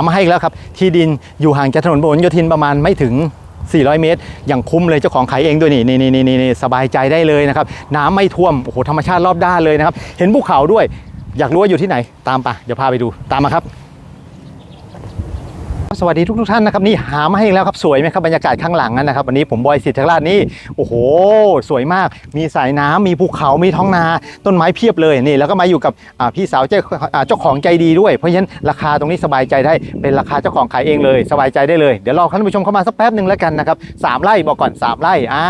เอามาให้อีกแล้วครับ ที่ดินอยู่ห่างจากถนนบนโยธินประมาณไม่ถึง 400 เมตร อย่างคุ้มเลยเจ้าของขายเองด้วยนี่นี่นี่นี่นี่สบายใจได้เลยนะครับ น้ำไม่ท่วม โอ้โห ธรรมชาติรอบด้านเลยนะครับ เห็นภูเขาด้วย อยากรู้ว่าอยู่ที่ไหน ตามไป เดี๋ยวพาไปดู ตามมาครับ สวัสดีทุกทท่านนะครับนี่หามาให้อีกแล้วครับสวยไหมครับบรรยากาศข้างหลังนะครับวันนี้ผมบอยสิทธิราชนี่โอ้โห สวยมากมีสายน้ำมีภูเขามีท้องนาต้นไม้เพียบเลยนี่แล้วก็มาอยู่กับพี่สาวเจ้าของใจดีด้วย เพราะฉะนั้นราคาตรงนี้สบายใจได้เป็นราคาเจ้าของขายเองเลย สบายใจได้เลยเดี๋ยวรอท่านผู้ชมเข้ามาสักแป๊บหนึ่งแล้วกันนะครับสามไร่บอกก่อนสามไร่อ่า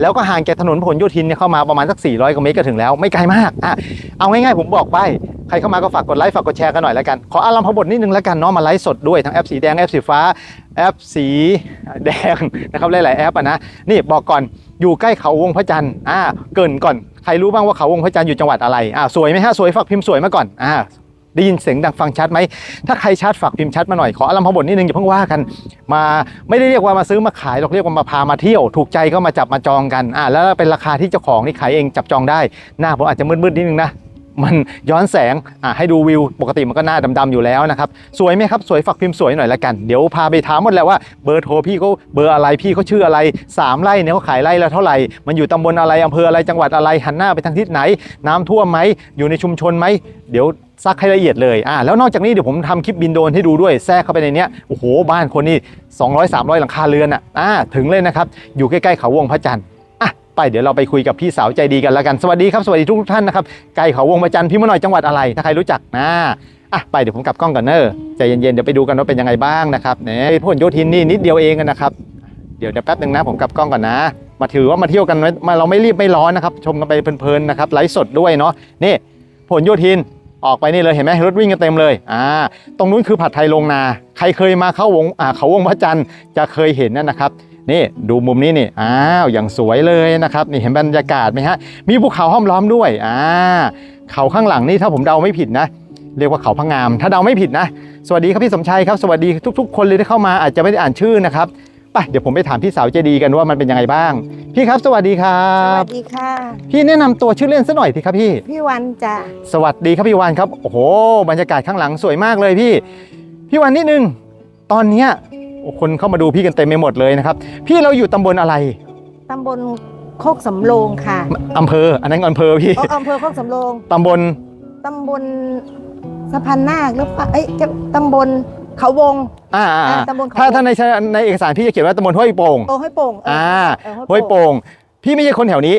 แล้วก็ห่างจากถนนพหลโยธินเนี่ยเข้ามาประมาณสัก 400กว่าเมตรก็ถึงแล้วไม่ไกลมากอะเอาง่ายๆผมบอกไปใครเข้ามาก็ฝากกดไลค์ฝากกดแชร์กันหน่อยแล้วกันขออารมณ์พบทนิดนึงแล้วกันเนาะมาไลฟ์สดด้วยทั้งแอปสีแดงแอปสีฟ้า แอปสีแดงนะครับหลายๆแอปอะนะนี่บอกก่อนอยู่ใกล้เขาวงพระจันทร์อ่าเกินก่อนใครรู้บ้างว่าเขาวงพระจันทร์อยู่จังหวัดอะไรอ่าสวยไหมฮะสวยฝากพิมพ์สวยมาก่อนอ่าได้ยินเสียงดังฟังชัดไหม ถ้าใครชัดฝากพิมพ์ชัดมาหน่อย ขออารมณ์พบทนิดนึงอย่าเพิ่งว่ากัน มาไม่ได้เรียกว่ามาซื้อมาขายหรอกเรียกว่ามาพามาเที่ยว ถูกใจก็มาจับมาจองกัน อ่าแล้วเป็นราคาที่เจ้าของนี่ขายเองจับจองได้ หน้าผมอาจจะมืดๆนิดนึงนะ มันย้อนแสงอะให้ดูวิว ปกติมันก็หน้าดำๆอยู่แล้วนะครับ สวยไหมครับ สวยฝักพิมพ์สวยหน่อยละกัน เดี๋ยวพาไปถามหมดแล้วว่าเบอร์โทรพี่เขาเบอร์อะไรพี่เขาชื่ออะไรสามไร่เนี่ยเขาขายไร่ละเท่าไหร่ มันอยู่ตำบลอะไรอำเภออะไรจังหวัดอะไรหันหน้าไปทางทิศไหน น้ำท่วมไหมอยู่ในชุมชนไหมเดี๋ยวซักให้ละเอียดเลยอะแล้วนอกจากนี้เดี๋ยวผมทำคลิปบินโดรนให้ดูด้วยแทรกเข้าไปในเนี้ยโอ้โหบ้านคนนี่200 300 หลังคาเรือนอะอ่าถึงเลยนะครับอยู่ใกล้ๆเขาวงพระจันทร์ ไปเดี๋ยวเราไปคุยกับพี่สาวใจดีกันแล้วกันสวัสดีครับสวัสดีทุกท่านนะครับไก่เขาวงประจันพี่มะหน่อยจังหวัดอะไรถ้าใครรู้จักนะอะไปเดี๋ยวผมกลับกล้องกันเนอะใจเย็นๆเดี๋ยวไปดูกันว่าเป็นยังไงบ้างนะครับเนี่ยพหลโยธินนี่นิดเดียวเองนะครับเดี๋ยวเดี๋ยวแป๊บหนึ่งนะผมกลับกล้องก่อนนะ มาถือว่ามาเที่ยวกันมาเราไม่รีบไม่ร้อนนะครับ ชมกันไปเพลินๆนะครับไลฟ์สดด้วยเนาะนี่พหลโยธินออกไปนี่เลยเห็นไหมรถวิ่งกันเต็มเลยอ่าตรงนู้นคือผัดไทยลงนา ใครเคยมาเข้าวงอ่าเขาวงพระจันทร์จะเคยเห็นนั่นนะครับ นี่ดูมุมนี้นี่อ้าวอย่างสวยเลยนะครับนี่เห็นบรรยากาศไหมฮะมีภูเขาห้อมล้อมด้วยอ่าเขาข้างหลังนี่ถ้าผมเดาไม่ผิดนะ เรียกว่าเขาพังงาม ถ้าเดาไม่ผิดนะ สวัสดีครับพี่สมชัยครับสวัสดีทุก ๆ คนเลยที่เข้ามาอาจจะไม่ได้อ่านชื่อนะครับไปเดี๋ยวผมไปถามพี่สาวเจดีกันว่ามันเป็นยังไงบ้าง พี่ครับ สวัสดีครัสบวัสดีค่ะ พี่แนะนำตัวชื่อเล่นซะหน่อยสิครับพี่ พี่วันจ้ะสวัสดีครับพี่วานครับโอ้โหบรรยากาศข้างหลังสวยมากเลยพี่ พี่วานนิดนึงตอนเนี้ยโอ้ คนเข้ามาดูพี่กันเต็มไปหมดเลยนะครับ พี่เราอยู่ตำบลอะไร ตำบลโคกสำโรงค่ะอำเภอ อันนั้นอำเภอพี่ อ๋ออำเภอโคกสำโรงตำบล ตำบลสะพานนาคหรือเปล่าเอ้ยจะตำบลเขาวงอ่าอ่าอ่าอ่าตำบลเขา ถ้าถ้าในในเอกสารพี่จะเขียนว่าตำบลห้วยโป่ง โอ้ห้วยโป่งเอออ่า เออห้วยโป่ง พี่ไม่ใช่คนแถวนี้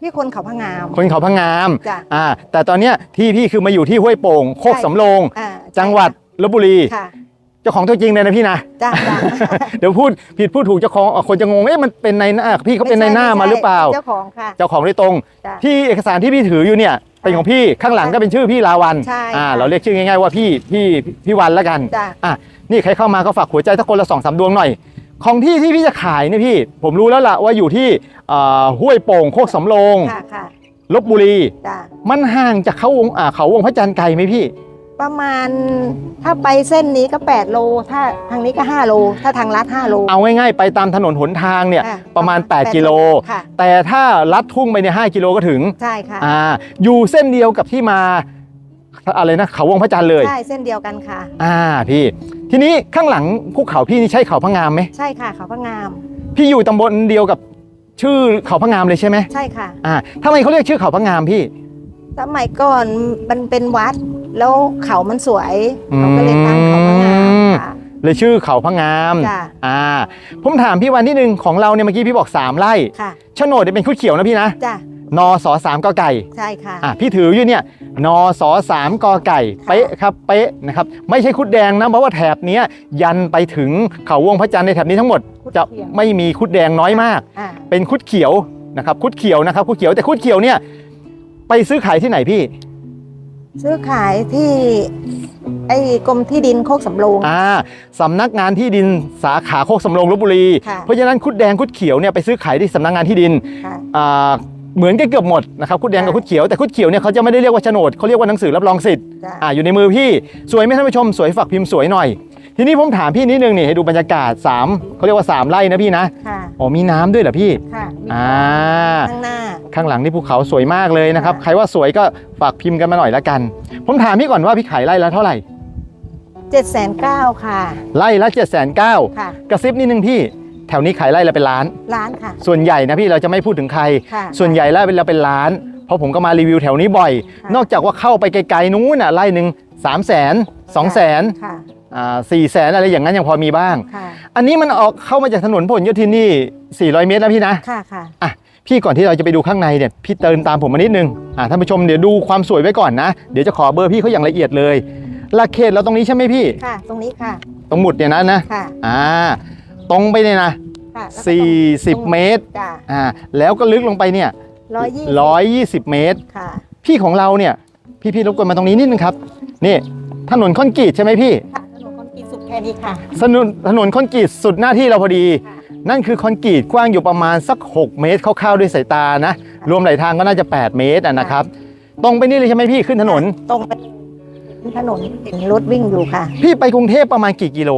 พี่คนเขาพะงาม คนเขาพังงาม จ้ะอ่า แต่ตอนเนี้ยที่พี่คือมาอยู่ที่ห้วยโป่ง โคกสำโรง อ่าจังหวัดลบบุรี ค่ะ เจ้าของตัวจริงเลยนะพี่นะ จ้ะจ้ะเดี๋ยวพูดผิดพูดถูกเจ้าของอะคนจะงงเอ๊ะมันเป็นในหน้าพี่เขาเป็นในหน้ามาหรือเปล่า เจ้าของค่ะ เจ้าของโดยตรง จ้ะที่เอกสารที่พี่ถืออยู่เนี่ยเป็นของพี่ข้างหลังก็เป็นชื่อพี่ลาวันใช่อ่า ค่ะเราเรียกชื่อง่ายๆว่าพี่พี่พี่วันแล้วกันจ้ะ อะนี่ใครเข้ามาก็ฝากหัวใจสักคนละสองสามดวงหน่อย ของที่ที่พี่จะขายเนี่ยพี่ ผมรู้แล้วล่ะว่าอยู่ที่อ่าห้วยโป่งโคกสำโรงค่ะค่ะลบบุรี จ้ะมันห่างจากเขาวงอ่าเขาวงพระจันทร์ไกลไหมพี่ ประมาณถ้าไปเส้นนี้ก็ 8 โล ถ้าทางนี้ก็ 5 โล ถ้าทางลัด 5 โล เอาง่ายๆ ไปตามถนนหนทางเนี่ยอ่ประมาณ8กิโล ค่ะ แต่ถ้าลัดทุ่งไปเนี่ย5กิโลก็ถึงใช่ค่ะ อ่าอยู่เส้นเดียวกับที่มาอะไรนะเขาวงพระจันทร์เลย ใช่เส้นเดียวกันค่ะ อ่าพี่ ทีนี้ข้างหลังภูเขาพี่นี่ใช่เขาพะงามไหมใช่ค่ะเขาพะงาม พี่อยู่ตำบลเดียวกับชื่อเขาพะงามเลยใช่ไหมใช่ค่ะ อ่าทำไมเขาเรียกชื่อเขาพะงามพี่ สมัยก่อนมันเป็นวัด แล้วเขามันสวยอืมเขาก็เลยตั้งเขาพะงามค่ะ เลยชื่อเขาพะงามจ้ะ อ่าผมถามพี่วันที่หนึ่งของเราเนี่ยเมื่อกี้พี่บอก3ไร่ค่ะโฉนดเนี่ยเป็นคุดเขียวนะพี่นะจ้ะนอสอสามกอไก่ ใช่ค่ะ อะพี่ถืออยู่เนี่ยนอสอสามกอไก่ค่ะเป๊ะครับเป๊ะนะครับไม่ใช่คุดแดงนะเพราะว่าแถบเนี้ยยันไปถึงเขาวงพระจันทร์ในแถบนี้ทั้งหมด คุดจะเขียว ไม่มีคุดแดงน้อยมาก อ่าเป็นคุดเขียวนะครับคุดเขียวนะครับคุดเขียวแต่คุดเขียวเนี่ยไปซื้อขายที่ไหนพี่ ซื้อขายที่ไอ้กรมที่ดินโคกสำโรง อ่าสำนักงานที่ดินสาขาโคกสำโรงลบบุรี ค่ะ เพราะฉะนั้นคุดแดงคุดเขียวเนี่ยไปซื้อขายที่สำนักงานที่ดินค่ะ อ่าเหมือนกันเกือบหมดนะครับคุดแดงกับค่ะคุดเขียวแต่คุดเขียวเนี่ยเขาจะไม่ได้เรียกว่าโฉนดเขาเรียกว่าหนังสือรับรองสิทธิ์จ้ะ อ่าอยู่ในมือพี่สวยไหมท่านผู้ชมสวยฝากพิมพ์สวยหน่อย ทีนี้ผมถามพี่นิดนึงนี่ให้ดูบรรยากาศ3เขาเรียกว่า 3ไร่นะพี่นะค่ะอ๋อมีน้ำด้วยเหรอพี่ค่ะมีอ่าข้างหน้า ข้างหลังนี่ภูเขาสวยมากเลยนะครับ ค่ะ ใครว่าสวยก็ฝากพิมพ์กันมาหน่อยละกัน ผมถามพี่ก่อนว่าพี่ขายไร่ละเท่าไหร่เจ็ดแสนเก้าค่ะไร่ละ7จ็ดแสนเก้าค่ะ กระซิบนิดนึงพี่ แถวนี้ขายไร่ละเป็นล้าน ร้านค่ะ ส่วนใหญ่นะพี่เราจะไม่พูดถึงใคร ค่ะส่วนใหญ่ไร่เป็นเราเป็นล้าน เพราะผมก็มารีวิวแถวนี้บ่อยค่ะนอกจากว่าเข้าไปไกลๆนู้นน่ะไร่หนึ่งสามแสนสองแสนค่ะอ่า สี่แสนอะไรอย่างนั้นยังพอมีบ้าง ค่ะอันนี้มันออกเข้ามาจากถนนพหลโยธินนี่ 400 เมตรนะพี่นะ ค่ะค่ะ อะพี่ก่อนที่เราจะไปดูข้างในเนี่ยพี่เตินตามผมมานิดนึงอะท่านผู้ชมเดี๋ยวดูความสวยไว้ก่อนนะ เดี๋ยวจะขอเบอร์พี่เขาอย่างละเอียดเลยหลักเขตเราตรงนี้ใช่ไหมพี่ ค่ะ ตรงนี้ค่ะ ตรงหมุดเนี่ยนะนะค่ะ อ่าตรงไปเนี่ยนะ ค่ะแล้วก็ตรง40 เมตรจ้ะอ่าแล้วก็ลึกลงไปเนี่ยร้อยยี่สิบ120 เมตร ค่ะ พี่ของเราเนี่ยพี่พี่รบกวนมาตรงนี้นิดนึงครับนี่ถนนคอนกรีตใช่ไหมพี่ ค่ะถนน คอนกรีตสุดแค่นี้ค่ะ ถนนถนนคอนกรีตสุดหน้าที่เราพอดีค่ะนั่นคือคอนกรีตกว้างอยู่ประมาณสัก 6 เมตรคร่าวๆด้วยสายตานะ รวมหลายทางก็น่าจะ 8 เมตรอะนะครับ ตรงไปนี่เลยใช่ไหมพี่ขึ้นถนน ตรงไปถนนเห็นรถวิ่งอยู่ค่ะ พี่ไปกรุงเทพประมาณกี่กิโล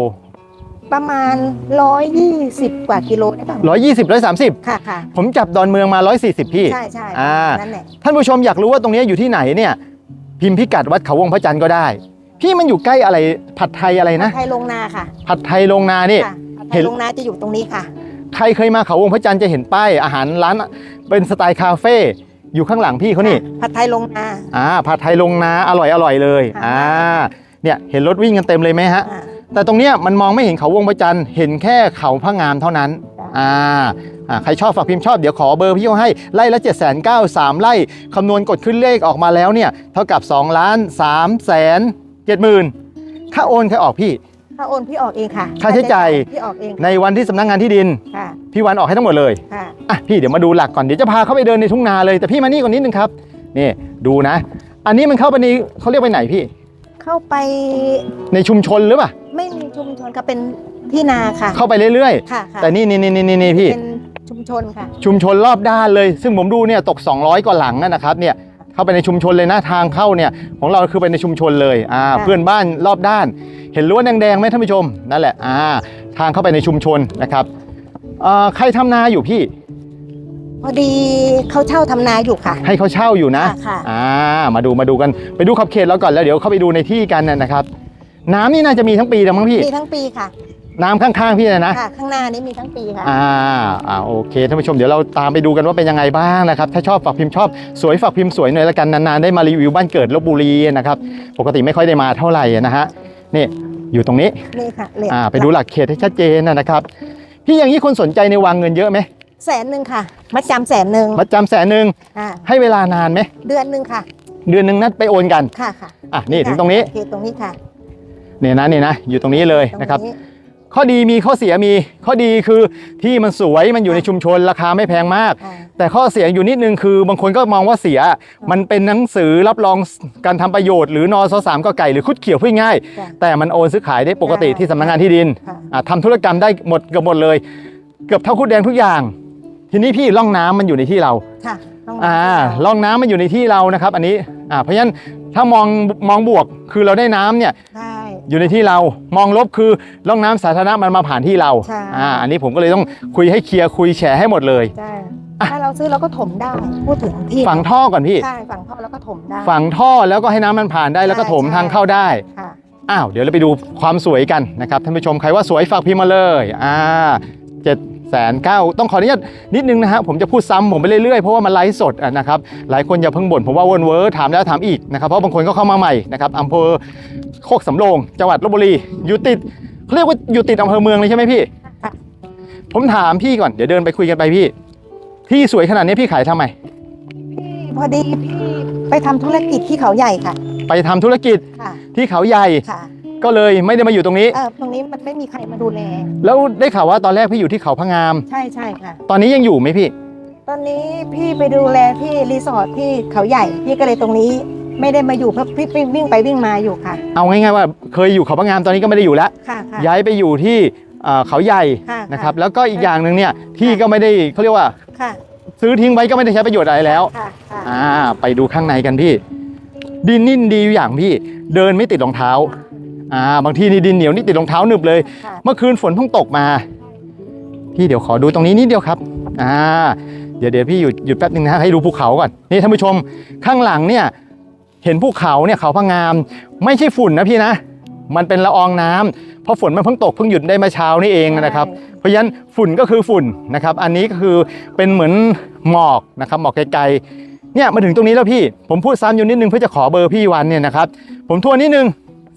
ประมาณ 120 กว่ากิโลได้ป่ะ120 130 ค่ะค่ะผมจับดอนเมืองมา 140 พี่ ใช่ใช่อ่า นั่นแหละท่านผู้ชมอยากรู้ว่าตรงนี้อยู่ที่ไหนเนี่ย พิมพ์พิกัดวัดเขาวงพระจันทร์ก็ได้ พี่มันอยู่ใกล้อะไรผัดไทยอะไรนะ ไทยลงนาค่ะผัดไทยโรงนานี่ ค่ะไทเห็ยน ลงนาจะอยู่ตรงนี้ค่ะ ใครเคยมาเขาวงพระจันทร์จะเห็นป้ายอาหารร้านเป็นสไตล์คาเฟ่อยู่ข้างหลังพี่เขานี่ ผัดไทยลงนา อ่าผัดไทยลงนาอร่อยอร่อยเลยค่ะอ่า เนี่ยเห็นรถวิ่งกันเต็มเลยไหมฮะ อ่า แต่ตรงเนี้ยมันมองไม่เห็นเขาวงพระจันทร์เห็นแค่เขาพระงามเท่านั้นจ้ะอ่า อ่า ใครชอบฝากพิมพ์ชอบเดี๋ยวขอเบอร์พี่เขาให้ไล่ละ7 9 0 0 0 3ไล่คำนวณกดขึ้นเลขออกมาแล้วเนี่ย เท่ากับ2ล้าน3แสน 7หมื่นถ้าโอนใครออกพี่ ถ้าโอนพี่ออกเองค่ะค่าใช้จ่าย พี่ออกเองในวันที่สำนักงานที่ดิน ค่ะพี่วันออกให้ทั้งหมดเลย ค่ะอะพี่เดี๋ยวมาดูหลักก่อนเดี๋ยวจะพาเข้าไปเดินในทุ่งนาเลยแต่พี่มานี่ก่อนนิดนึงครับนี่ดูนะ อันนี้มันเข้าไปในเขาเรียกไปไหนพี่ เข้าไปในชุมชนหรือเปล่าไม่มีชุมชนค่ะเป็นที่นาค่ะเข้าไปเรื่อยค่ะค่ะๆแต่นี่นี่นี่นี่นี่พี่ เป็นชุมชนค่ะชุมชนรอบด้านเลย ซึ่งผมดูเนี่ยตก 200 กว่าหลังอะนะครับเนี่ย เข้าไปในชุมชนเลยนะทางเข้าเนี่ยของเราคือไปในชุมชนเลยอ่าค่ะเพื่อนบ้านรอบด้าน เห็นรั้วแดงๆไหมท่านผู้ชมนั่นแหละอ่าทางเข้าไปในชุมชนนะครับอ่าใครทำนาอยู่พี่ พอดีเขาเช่าทำนาอยู่ค่ะ ให้เขาเช่าอยู่นะค่ะค่ะอ่ามาดูมาดูกันไปดูขอบเขตเราก่อนแล้วเดี๋ยวเข้าไปดูในที่กันนะนะครับ น้ำนี่น่าจะมีทั้งปีนะมั้งพี่มีทั้งปีค่ะ น้ำข้างๆพี่นะนะ ค่ะ ข้างหน้านี้มีทั้งปีค่ะ อ่าอ่าโอเคท่านผู้ชมเดี๋ยวเราตามไปดูกันว่าเป็นยังไงบ้างนะครับ ถ้าชอบฝากพิมพ์ชอบสวยฝากพิมพ์สวยหน่อยละกันนานๆได้มารีวิวบ้านเกิดลบบุรีนะครับปกติไม่ค่อยได้มาเท่าไหร่นะฮะนี่อยู่ตรงนี้นี่ค่ะเหรียญอ่าไปดูหลักเขตให้ชัดเจนนะครับพี่อย่างนี้คนสนใจในวางเงินเยอะไหมแสนหนึ่งค่ะ มัดจำแสนหนึ่งมัดจำแสนหนึ่งอ่าให้เวลานานไหมเดือนหนึ่งค่ะ เดือนหนึ่งนัดไปโอนกันค่ะค่ะอะนี่ถึงตรงนี้โอเคตรงนี้ค่ะเนี่ยนะนี่นะอยู่ตรงนี้เลยตรงนะครับนี้ ข้อดีมีข้อเสียมี ข้อดีคือที่มันสวยมันอยู่ในชุมชนราคาไม่แพงมากอ่าแต่ข้อเสียอยู่นิดนึงคือบางคนก็มองว่าเสีย มันเป็นหนังสือรับรองการทำประโยชน์หรือนอสสามก็ไก่หรือคุดเขียวพูดง่ายจ้ะแต่มันโอนซื้อขายได้ปกติได้ที่สำนักงานที่ดินค่ะอะทำธุรกรรมได้หมดเกือบหมดเลย เกือบเท่าคุดแดงทุกอย่าง ทีนี้พี่ร่องน้ำมันอยู่ในที่เราค่ะต้องอ่าลร่องน้ำมันอยู่ในที่เรานะครับ อันนี้อ่าเพราะฉะนั้นถ้ามองมองบวกคือเราได้น้ำเนี่ยได้ อยู่ในที่เรามองลบคือร่องน้ำสาธารณะมันมาผ่านที่เราใช่อ่าอันนี้ผมก็เลยต้องคุยให้เคลียร์คุยแฉให้หมดเลยได้อะถ้าเราซื้อเราก็ถมได้ พูดถึงที่ฝังท่อก่อนพี่ ใช่ฝังท่อแล้วก็ถมได้ ฝังท่อแล้วก็ให้น้ำมันผ่านได้แล้วก็ใช่ถมใช่ ทางเข้าได้ ค่ะ อ้าวเดี๋ยวเราไปดูความสวยกันนะครับท่านผู้ชมใครว่าสวยฝากพิมพ์มาเลยอ่าเจ็ด แสนเก้าต้องขออนุญาตนิดนึงนะฮะผมจะพูดซ้ำผมไปเรื่อยๆ เพราะว่ามันไลฟ์สดอะนะครับหลายคนอย่าเพิ่งบ่นผมว่าวนเวอร์ถามแล้วถามอีกนะครับเพราะบางคนก็เข้ามาใหม่นะครับอำเภอโคกสำโรงจังหวัดลบบุรีอยู่ติดเขาเรียกว่าอยู่ติดอำเภอเมืองเลยใช่ไหมพี่ค่ะผมถามพี่ก่อนเดี๋ยวเดินไปคุยกันไปพี่ที่สวยขนาดนี้พี่ขายทำไมพี่พอดีพี่ไปทำธุรกิจที่เขาใหญ่ค่ะ ไปทำธุรกิจค่ะที่เขาใหญ่ค่ะ ก็เลยไม่ได้มาอยู่ตรงนี้ เออตรงนี้มันไม่มีใครมาดูแล แล้วได้ข่าวว่าตอนแรกพี่อยู่ที่เขาพะงาม ใช่ใช่ค่ะ ตอนนี้ยังอยู่ไหมพี่ ตอนนี้พี่ไปดูแลที่รีสอร์ทที่เขาใหญ่ พี่ก็เลยตรงนี้ไม่ได้มาอยู่เพราะพี่วิ่งวิ่งไปวิ่งมาอยู่ค่ะ เอาง่ายๆว่าเคยอยู่เขาพะงามตอนนี้ก็ไม่ได้อยู่แล้ว ค่ะค่ะ ย้ายไปอยู่ที่เอ่อเขาใหญ่ค่ะนะครับแล้วก็อีกอย่างหนึ่งเนี่ยที่ก็ไม่ได้เขาเรียกว่า ค่ะซื้อทิ้งไว้ก็ไม่ได้ใช้ประโยชน์อะไรแล้ว ค่ะค่ะอ่า ไปดูข้างในกันพี่ ดินนิ่นดีอยู่อย่างพี่ เดินไม่ติดรองเท้า อ่าบางทีนี่ดินเหนียวนี่ติดรองเท้าหนึบเลยค่ะเมื่อคืนฝนเพิ่งตกมา พี่เดี๋ยวขอดูตรงนี้นิดเดียวครับอ่าเดี๋ยวเดี๋ยวพี่หยุดหยุดแป๊บนึงนะให้ดูภูเขาก่อนนี่ท่านผู้ชมข้างหลังเนี่ยเห็นภูเขาเนี่ยเขาพังงาม ไม่ใช่ฝุ่นนะพี่นะ มันเป็นละอองน้ำเพราะฝนมันเพิ่งตกเพิ่งหยุดได้เมาเช้านี่เองนะครับ เพราะฉะนั้นฝุ่นก็คือฝุ่นนะครับ อันนี้ก็คือเป็นเหมือนหมอกนะครับหมอกไกลๆเนี่ยมาถึงตรงนี้แล้วพี่ ผมพูดซ้ำอยู่นิดนึงเพื่อจะขอเบอร์พี่วันเนี่ยนะครับ ผมทวนนิดนึง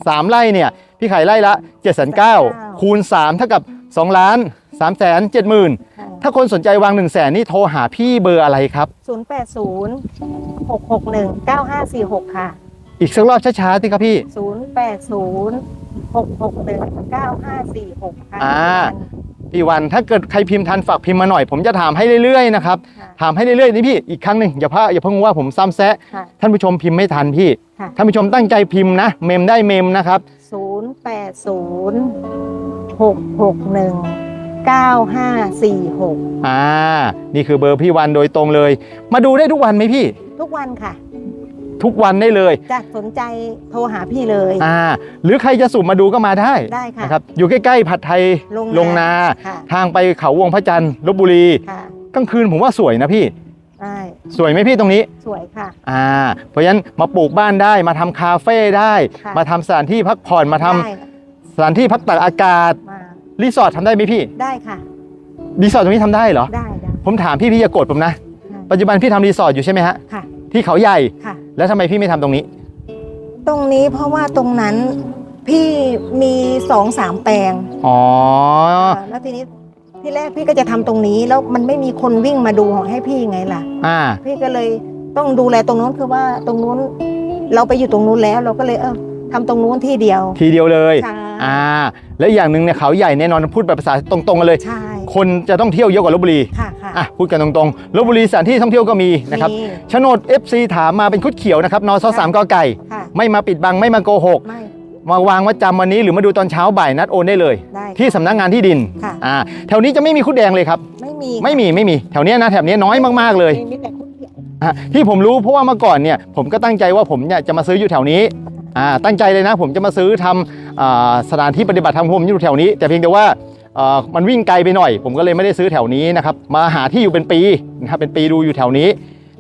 สามไร่เนี่ยพี่ขายไร่ละ7จ็ดแสนเก้าคูณ 3 เท่ากับ2ล้าน3แสนเจ็ดหมื่นถ้าคนสนใจวาง1นึ่งแสนนี่โทรหาพี่เบอร์อะไรครับศูนย์แปดศูนย์หกหกหนึ่งเก้าห้าสี่หกค่ะ อีกสักรอบช้าๆสิครับพี่ศูนย์แปดศูนย์หกหกหนึ่งเก้าห้าสี่หกค่ะอ่า พี่วันถ้าเกิดใครพิมพ์ทันฝากพิมพ์มาหน่อย ผมจะถามให้เรื่อยๆนะครับค่ะถามให้เรื่อยๆนี่พี่อีกครั้งหนึ่งอย่าพลาดอย่าเพิ่งว่าผมซ้ำแซะค่ะ ท่านผู้ชมพิมพ์ไม่ทันพี่ค่ะ ท่านผู้ชมตั้งใจพิมพ์นะ เมมได้เมมนะครับศูนย์แปดศูนย์หกหกหนึ่งเก้าห้าสี่หกอ่านี่คือเบอร์พี่วันโดยตรงเลย มาดูได้ทุกวันไหมพี่ ทุกวันค่ะ ทุกวันได้เลยจะสนใจโทรหาพี่เลย อ่า หรือใครจะสุ่มมาดูก็มาได้ได้ค่ะนะครับอยู่ใกล้ๆผัดไทยลงลงนา ค่ะ ทางไปเขาวงพระจันทร์ลบบุรีค่ะกลางคืนผมว่าสวยนะพี่ ได้สวยไหมพี่ตรงนี้ สวยค่ะ อ่า เพราะฉะนั้นมาปลูกบ้านได้มาทำคาเฟ่ได้ ค่ะ มาทำสถานที่พักผ่อนมาทำได้สถานที่พักตากอากาศมารีสอร์ททำได้ไหมพี่ได้ค่ะรีสอร์ทตรงนี้ทำได้เหรอ ได้ได้ผมถามพี่พี่อย่าโกรธผมนะค่ะปัจจุบันพี่ทำรีสอร์ทอยู่ใช่ไหมฮะ ค่ะ ที่เขาใหญ่ ค่ะ แล้วทำไมพี่ไม่ทำตรงนี้ ตรงนี้เพราะว่าตรงนั้นพี่มีสองสามแปลงอ๋อาแล้วทีนี้ที่แรกพี่ก็จะทำตรงนี้แล้วมันไม่มีคนวิ่งมาดูให้พี่ไงล่ะ อ่า พี่ก็เลยต้องดูแลตรงนู้นคือว่าตรงนู้นเราไปอยู่ตรงนู้นแล้วเราก็เลยเออทำตรงนู้นที่เดียวทีเดียวเลย ใช่อ่า แล้วอย่างหนึ่งเนี่ยเขาใหญ่แน่นอนพูดแบบภาษาตรงๆกันเลย ใช่ คนจะต้องเที่ยวเยอะกว่าลบบุรีค่ะค่ะ อะพูดกันตรงๆลบบุรีสถานที่ท่องเที่ยวก็มีนะครับมีโฉนด FC ถามมาเป็นคุดเขียวนะครับนอซสามกอไก่ ค่ะ ไม่มาปิดบังไม่มาโกหก ไม่ มาวางมัดจำวันนี้หรือมาดูตอนเช้าบ่ายนัดโอนได้เลย ได้ที่สำนักงานที่ดินค่ะ อ่าแถวนี้จะไม่มีคุดแดงเลยครับ ไม่มีไม่มีไม่มีแถวเนี้ยนะแถวเนี้ยน้อยมากๆเลยมีแต่คุณเขียวอะที่ผมรู้เพราะว่าเมื่อก่อนเนี่ยผมก็ตั้งใจว่าผมเนี่ยจะมาซื้ออยู่แถวนี้อ่าตั้งใจเลยนะ ผมจะมาซื้อทำอ่าสถานที่ปฏิบัติธรรมของผมอยู่แถวนี้ แต่เพียงแต่ว่าเอ่อ มันวิ่งไกลไปหน่อย ผมก็เลยไม่ได้ซื้อแถวนี้นะครับ มาหาที่อยู่เป็นปีนะครับเป็นปีดูอยู่แถวนี้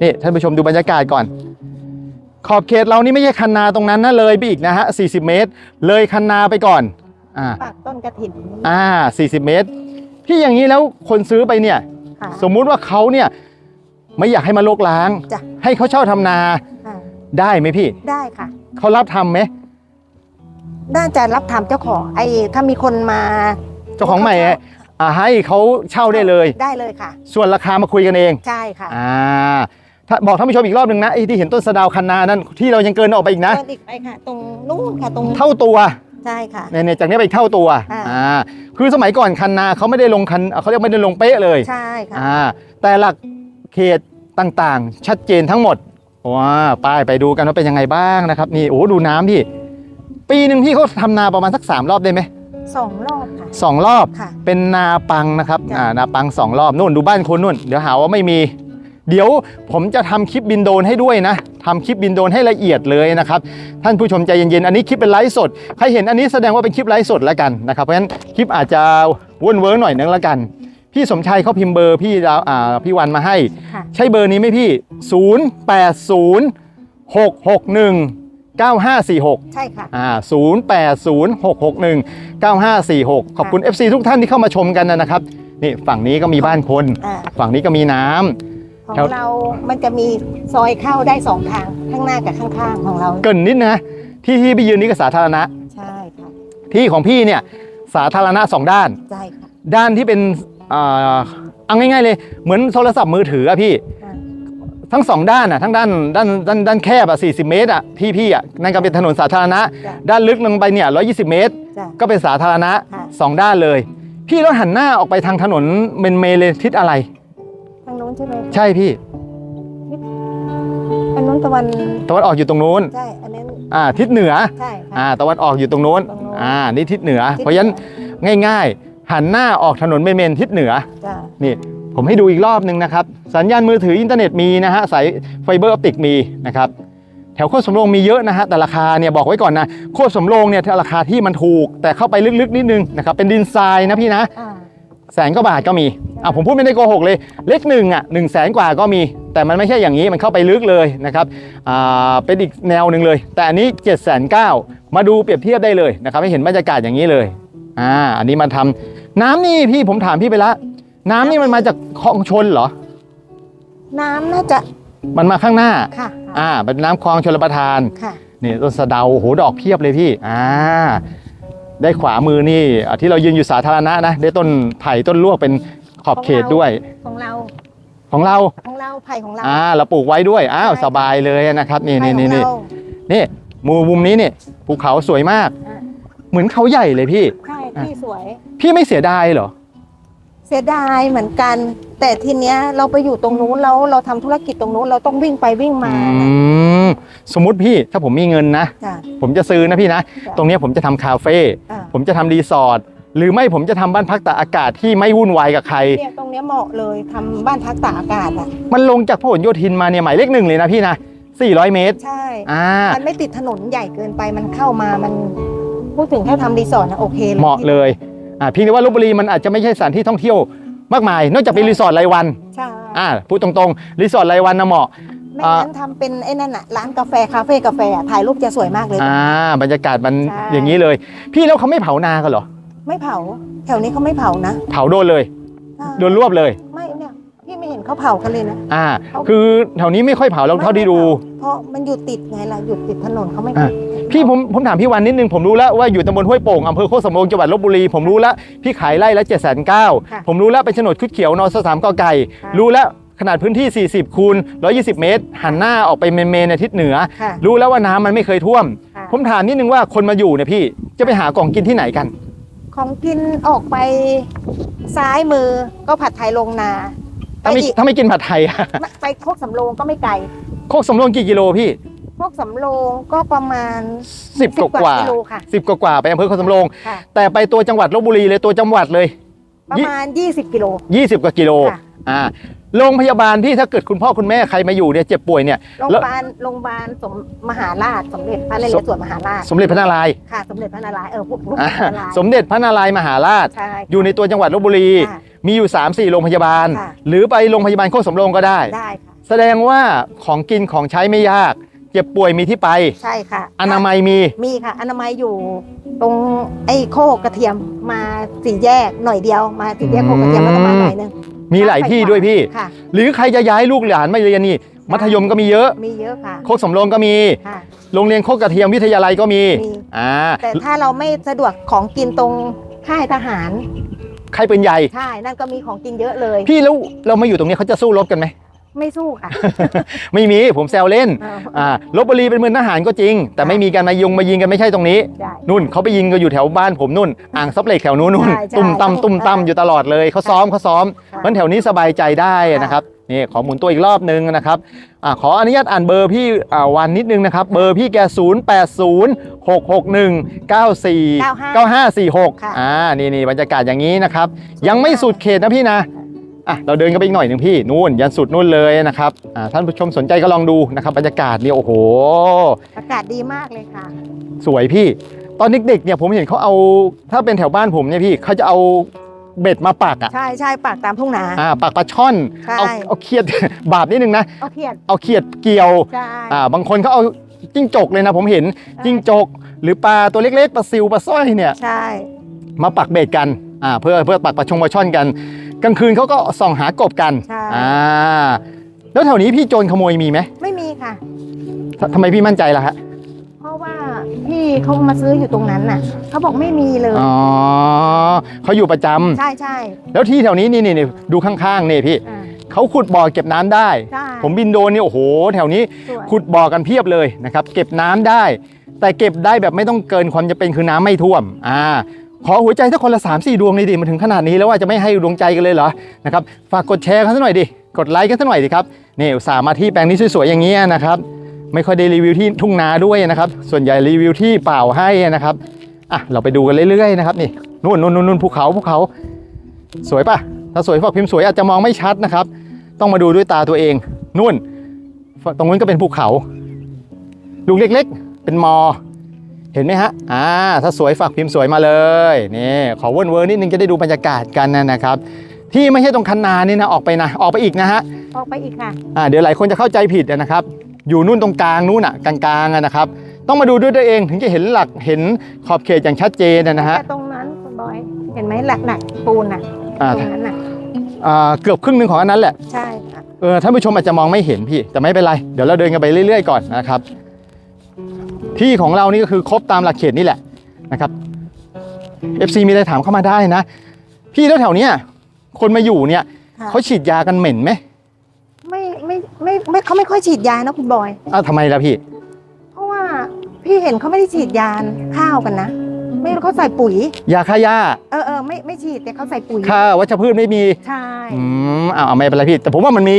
นี่ท่านผู้ชมดูบรรยากาศก่อน ขอบเขตเรานี่ไม่ใช่คันนาตรงนั้นนะเลยไปอีกนะฮะ40 เมตร เลยคันนาไปก่อนอ่าปากต้นกระถิ่นอ่า 40 เมตรพี่อย่างนี้แล้วคนซื้อไปเนี่ยค่ะสมมุติว่าเขาเนี่ยไม่อยากให้มาลกล้างจ้ะให้เขาเช่าทำนาค่ะได้ไหมพี่ ได้ค่ะ เขารับทำไหมน่าจะรับทำเจ้าของไอ้ถ้ามีคนมา เจ้าของใหม่อะอ่าให้เขาเช่าได้เลย ได้เลยค่ะ ส่วนราคามาคุยกันเองใช่ค่ะอ่าถ้าบอกท่านผู้ชมอีกรอบหนึ่งนะไอ้ที่เห็นต้นสะดาวคันนานั้นที่เรายังเกินออกไปอีกนะเดินอีกไปค่ะ ตรงนู้นค่ะตรงเท่าตัวใช่ค่ะเนี่ยๆจากนี้ไปอีกเท่าตัวอ่าอ่าคือสมัยก่อนคันนาเขาไม่ได้ลงคันเขาเรียกไม่ได้ลงเป๊ะเลยใช่ค่ะอ่าแต่หลักเขตต่างๆ ชัดเจนทั้งหมดว้าป้ายไปดูกันว่าเป็นยังไงบ้างนะครับนี่โอ้ดูน้ำพี่ ปีหนึ่งพี่เขาทำนาประมาณสักสามรอบได้ไหม สองรอบค่ะสองรอบค่ะ เป็นนาปังนะครับจ้ะ อ่านาปังสองรอบนู่นดูบ้านคนนู่นเดี๋ยวหาว่าไม่มี เดี๋ยวผมจะทำคลิปบินโดรนให้ด้วยนะทำคลิปบินโดรนให้ละเอียดเลยนะครับ ท่านผู้ชมใจเย็นๆ อันนี้คลิปเป็นไลฟ์สด ใครเห็นอันนี้แสดงว่าเป็นคลิปไลฟ์สดแล้วกันนะครับ เพราะฉะนั้นคลิปอาจจะว่นเวิร์กหน่อยนึงแล้วกัน พี่สมชัยเขาพิมพ์เบอร์พี่ดาวอ่าพี่วันมาให้ ค่ะ ใช่เบอร์นี้ไหมพี่ 0 8 0 6 6 1 9 5 4 6 ใช่ค่ะ อ่า0 8 0 6 6 1 9 5 4 6 ขอบคุณ FC ทุกท่านที่เข้ามาชมกันนะครับ นี่ฝั่งนี้ก็มีบ้านคน อ่า ฝั่งนี้ก็มีน้ำ ของแถวเรา มันจะมีซอยเข้าได้สองทาง ข้างหน้ากับข้างๆของเรา เกรินนิดนะ ที่ที่พี่ยืนนี่ก็สาธารณะ ใช่ค่ะ ที่ของพี่เนี่ยสาธารณะสองด้าน ใช่ค่ะด้านที่เป็นอ่าเอาง่ายๆเลย เหมือนโทรศัพท์มือถืออะพี่ อ่า ทั้งสองด้านอะทั้งด้านด้านด้านด้านแคบอะ40เมตรอะที่พี่อะนั่นก็เป็นถนนสาธารณะ จ้ะด้านลึกลงไปเนี่ย120เมตร จ้ะก็เป็นสาธารณะค่ะ สองด้านเลย พี่แล้วหันหน้าออกไปทางถนนเมนเมเลยทิศอะไร ทางนู้นใช่ไหมใช่พี่อันนู้นตะวันตะวันออกอยู่ตรงนู้นใช่ อันนั้นอ่าทิศเหนือใช่ค่ะ อ่าตะวันออกอยู่ตรงนู้นตรงนู้น อ่านี่ทิศเหนือทิศเพราะฉะนั้นง่าย ๆ หันหน้าออกถนนเมนเมนทิศเหนือ จ้ะนี่ ผมให้ดูอีกรอบหนึ่งนะครับ สัญญาณมือถืออินเทอร์เน็ตมีนะฮะสายไฟเบอร์ออปติกมีนะครับแถวโคตรสำโรงมีเยอะนะฮะแต่ราคาเนี่ยบอกไว้ก่อนนะโคตรสำโรงเนี่ยราคาที่มันถูก แต่เข้าไปลึกๆนิดนึงนะครับเป็นดินทรายนะพี่นะอ่าแสนกว่าบาทก็มีอะผมพูดไม่ได้โกหกเลยเลขหนึ่งอะหนึ่งแสนกว่าก็มี แต่มันไม่ใช่อย่างนี้มันเข้าไปลึกเลยนะครับอ่าเป็นอีกแนวหนึ่งเลย แต่อันนี้7จ็ดแสนเมาดูเปรียบเทียบได้เลยนะครับให้เห็นบรรยากาศอย่างนี้เลยอ่าอันนี้มาทำน้ำนี่พี่ผมถามพี่ไปละ น้ำนี่มันมาจากคลองชนเหรอ น้ำน่าจะมันมาข้างหน้า ค่ะอ่า เป็นน้ำคลองชลประทาน ค่ะ นี่ต้นสะเดาโอ้โหดอกเพียบเลยพี่ อ่า ได้ขวามือนี่อะที่เรายืนอยู่สาธารณะนะ ได้ต้นไผ่ต้นลวกเป็นขอบเขตด้วย ของเราของเรา ของเราไผ่ของเรา อ่า เราปลูกไว้ด้วย อ้าวใช่สบายเลยนะครับ นี่ไผ่นี่ของนี่นี่เรานี่มุมมุมนี้นี่ภูเขาสวยมาก อะเหมือนเขาใหญ่เลยพี่ใช่ที่สวย พี่ไม่เสียดายเหรอ เสียดายเหมือนกัน แต่ทีเนี้ยเราไปอยู่ตรงนู้นแล้วเราทำธุรกิจตรงนู้นเราต้องวิ่งไปวิ่งมาอืมสมมุติพี่ถ้าผมมีเงินนะ จ้ะผมจะซื้อนะพี่นะจ้ะตรงเนี้ยผมจะทำคาเฟ่อะผมจะทำรีสอร์ทหรือไม่ผมจะทำบ้านพักตากอากาศที่ไม่วุ่นวายกับใคร เนี่ยตรงเนี้ยเหมาะเลยทำบ้านพักตากอากาศอะมันลงจากพหลโยธินมาเนี่ยหมายเลขหนึ่งเลยนะพี่นะ 400 เมตรใช่ อ่า มันไม่ติดถนนใหญ่เกินไปมันเข้ามามันพูดถึงแค่ทำรีสอร์ทนะโอเคเลยเหมาะเลย อ่าเพียงแต่ว่าลบบุรีมันอาจจะไม่ใช่สถานที่ท่องเที่ยวมากมาย นอกจากเป็นรีสอร์ทรายวันใช่อ่าพูดตรงๆรีสอร์ทรายวันนะเหมาะ ไม่งั้นทำเป็นไอ้นั่นอะร้านกาแฟคาเฟ่กาแฟอะถ่ายรูปจะสวยมากเลย อ่าบรรยากาศมันใช่ อย่างนี้เลย พี่แล้วเขาไม่เผานากันเหรอไม่เผา แถวนี้เขาไม่เผานะเผาโดนเลยอ่าโดนรวบเลย ไม่เนี่ยพี่ ไม่เห็นเขาเผากันเลยนะ อ่าเขาคือแถวนี้ไม่ค่อยเผาเราเท่าที่ดู เพราะมันอยู่ติดไงล่ะอยู่ติดถนนเขาไม่อะพี่ผมผมถามพี่วันนิดนึงผมรู้แล้วว่าอยู่ตำบลห้วยโป่งอำเภอโคกสำโรงจังหวัดลบบุรีผมรู้แล้วพี่ขายไร่ละ7จ็ดแสนเก้าผมรู้แล้วเป็นโฉนดคุดเขียวนอสสามกอไก่ รู้แล้วขนาดพื้นที่ 40 คูณ 120 เมตร หันหน้าออกไปเมนเมนในทิศเหนือค่ะรู้แล้วว่าน้ำมันไม่เคยท่วมค่ะผมถามนิดนึงว่าคนมาอยู่เนี่ยพี่จะไปหากล่องกินที่ไหนกัน ของกินออกไปซ้ายมือก็ผัดไทยลงนาไป ถ้าไม่อีก ถ้าไม่กินผัดไทยอะไปโคกสำโรงก็ไม่ไกลโคกสำโรงกี่กิโลพี่โคกสำโรงก็ประมาณ10กว่ากว่ากิโลค่ะ สิบกว่ากว่าไปอำเภอโคกสำโรง ค่ะ แต่ไปตัวจังหวัดลบบุรีเลยตัวจังหวัดเลย ประมาณ 20 กิโล 20 กว่ากิโลค่ะ อ่าโรงพยาบาลที่ถ้าเกิดคุณพ่อคุณแม่ใครมาอยู่เนี่ยเจ็บป่วยเนี่ย โรงพแล้วยาบาลโรงพยาบาลสมมหาราชสมเด็จพระนเรศวรมหาราชสมเด็จพระนารายณ์ค่ะ สมเด็จพระนารายณ์เออพวกลูกอ่าพระนารายณ์สมเด็จพระนารายณ์มหาราช ใช่อยู่ในตัวจังหวัดลบบุรี ค่ะ มีอยู่ 3 4 โรงพยาบาล ค่ะ หรือไปโรงพยาบาลโคกสำโรงก็ได้ ได้ค่ะ แสดงว่าของกินของใช้ไม่ยาก เจ็บป่วยมีที่ไป ใช่ค่ะอนามัยมี มีค่ะ อนามัยอยู่ตรงไอ้โคกกระเทียมมาสี่แยกหน่อยเดียวมาสี่แยกโคกกระเทียมแล้วก็มาหน่อยนึงมีหลายที่ด้วยพี่ ค่ะ หรือใครจะย้ายลูกหลานมาเรียนนี่ มัธยมก็มีเยอะ มีเยอะค่ะโคกสำโรงก็มี ค่ะ โรงเรียนโคกกระเทียมวิทยาลัยก็มีมี อ่าแต่ถ้าเราไม่สะดวกของกินตรงค่ายทหาร ใครเป็นใหญ่ ใช่ นั่นก็มีของกินเยอะเลย พี่แล้วเรามาอยู่ตรงนี้เขาจะสู้รบกันไหม ไม่สู้ค่ะ ไม่มีผมแซวเล่นเอออ่าลบบุรีเป็นเมืองทหารก็จริง แต่ไม่มีการมายงมายิงกันไม่ใช่ตรงนี้ ได้นู่นเขาไปยิงกันอยู่แถวบ้านผมนู่น อ่างซับเหล็กแถวนู้นนู่นใช่ใช่ตุ้มตั้มตุ้มตั้มอยู่ตลอดเลยเขาซ้อมเขาซ้อมค่ะมันแถวนี้สบายใจได้นะครับ นี่ขอหมุนตัวอีกรอบนึงนะครับอ่าขออนุญาตอ่านเบอร์พี่อ่าวันนิดนึงนะครับ เบอร์พี่แก 0 8 0 6 6 1 9 4 9 5 4 6ค่ะอ่านี่นี่บรรยากาศอย่างนี้นะครับ ยังไม่สุดเขตนะพี่นะอะเราเดินกันไปอีกหน่อยหนึ่งพี่นู่นยันสุดนู่นเลยนะครับอ่าท่านผู้ชมสนใจก็ลองดูนะครับบรรยากาศเนี่ยโอ้โหอากาศดีมากเลยค่ะ สวยพี่ ตอนเด็กๆเนี่ยผมเห็นเขาเอาถ้าเป็นแถวบ้านผมเนี่ยพี่เขาจะเอา เบ็ดมาปักอะใช่ใช่ปากตามทุ่งนา อ่าปักปลาช่อน ใช่ เอาเอาเขียด บาปนิดนึงนะ เอาเขียดเอาเขียดเกี่ยว ใช่ อ่าบางคนเขาเอาจิ้งจกเลยนะผมเห็นจิ้งจก หรือปลาตัวเล็กๆปลาซิวปลาสร้อยเนี่ย ใช่ มาปักเบ็ดกันอ่าเพื่อเพื่อปักปลาชงปลาช่อนกัน กลางคืนเขาก็ส่องหากบกันใช่ อ่าแล้วแถวนี้พี่โจรขโมยมีไหมไม่มีค่ะ ททำไมพี่มั่นใจล่ะฮะเพราะว่า พี่เขามาซื้ออยู่ตรงนั้นน่ะเขาบอกไม่มีเลย อ๋อเขาอยู่ประจำใช่ใช่แล้วที่แถวนี้นี่นี่นี่ดูข้างๆนี่พี่อ่าเขาขุดบ่อเก็บน้ำได้ ใช่ผมบินโดรนนี่โอ้โห แถวนี้ สวยขุดบ่อกันเพียบเลยนะครับ เก็บน้ำได้ แต่เก็บได้แบบไม่ต้องเกินความจะเป็นคือน้ำไม่ท่วมอ่าขอหัวใจสักคนละ3ามสี่ดวงเลยดิมาถึงขนาดนี้แล้วว่าจะไม่ให้ดวงใจกันเลยเหรอนะครับฝากกดแชร์กันสักหน่อยดิกดไลค์กันสักหน่อยดิครับนี่อุตส่าห์มาที่แปลงนี้สวยๆอย่างนี้ยนะครับ ไม่ค่อยได้รีวิวที่ทุ่งนาด้วยนะครับ ส่วนใหญ่รีวิวที่เปล่าให้นะครับอะเราไปดูกันเรื่อยๆนะครับนี่นู่นนู่นนู่นนู่นภูเขาภูเขาสวยปะถ้าสวยฝากพิมพ์สวยอาจจะมองไม่ชัดนะครับ ต้องมาดูด้วยตาตัวเองนู่น ตรงนู้นก็เป็นภูเขาลูกเล็ก ๆ เป็นมอ เห็นไหมฮะอ่าถ้าสวยฝากพิมพ์สวยมาเลยนี่ขอเวิร์นเวิร์นนิดนึงจะได้ดูบรรยากาศกันนะครับ ที่ไม่ใช่ตรงคันนานี่นะออกไปนะออกไปอีกนะฮะออกไปอีกค่ะอ่าเดี๋ยวหลายคนจะเข้าใจผิดนะครับ อยู่นู่นตรงกลางนู่นอะกลางๆอะนะครับ ต้องมาดูด้วยตัวเองถึงจะเห็นหลักเห็นขอบเขตอย่างชัดเจนนะฮะแต่ตรงนั้นคุณบอยเห็นไหมหลักหนักปูนน่ะอ่าตรงนั้นน่ะอ่าเกือบครึ่งหนึ่งของอันนั้นแหละ ใช่ค่ะเออท่านผู้ชมอาจจะมองไม่เห็นพี่ แต่ไม่เป็นไร เดี๋ยวเราเดินกันไปเรื่อยๆก่อนนะครับ ที่ของเรานี่ก็คือครบตามหลักเขตนี่แหละนะครับ FC มีอะไรถามเข้ามาได้นะ พี่แล้วแถวเนี้ยคนมาอยู่เนี่ยค่ะเขาฉีดยากันเหม็นไหม ไม่ไม่ไม่ไม่เขาไม่ค่อยฉีดยานะคุณบอย อ้าวทำไมล่ะพี่ เพราะว่าพี่เห็นเขาไม่ได้ฉีดยาข้าวกันนะ ไม่รู้เขาใส่ปุ๋ย ยาฆ่าหญ้าเออเออไม่ไม่ฉีดแต่เขาใส่ปุ๋ยฆ่าวัชพืชไม่มีใช่อืมอ้าวไม่เป็นไรพี่ แต่ผมว่ามันมี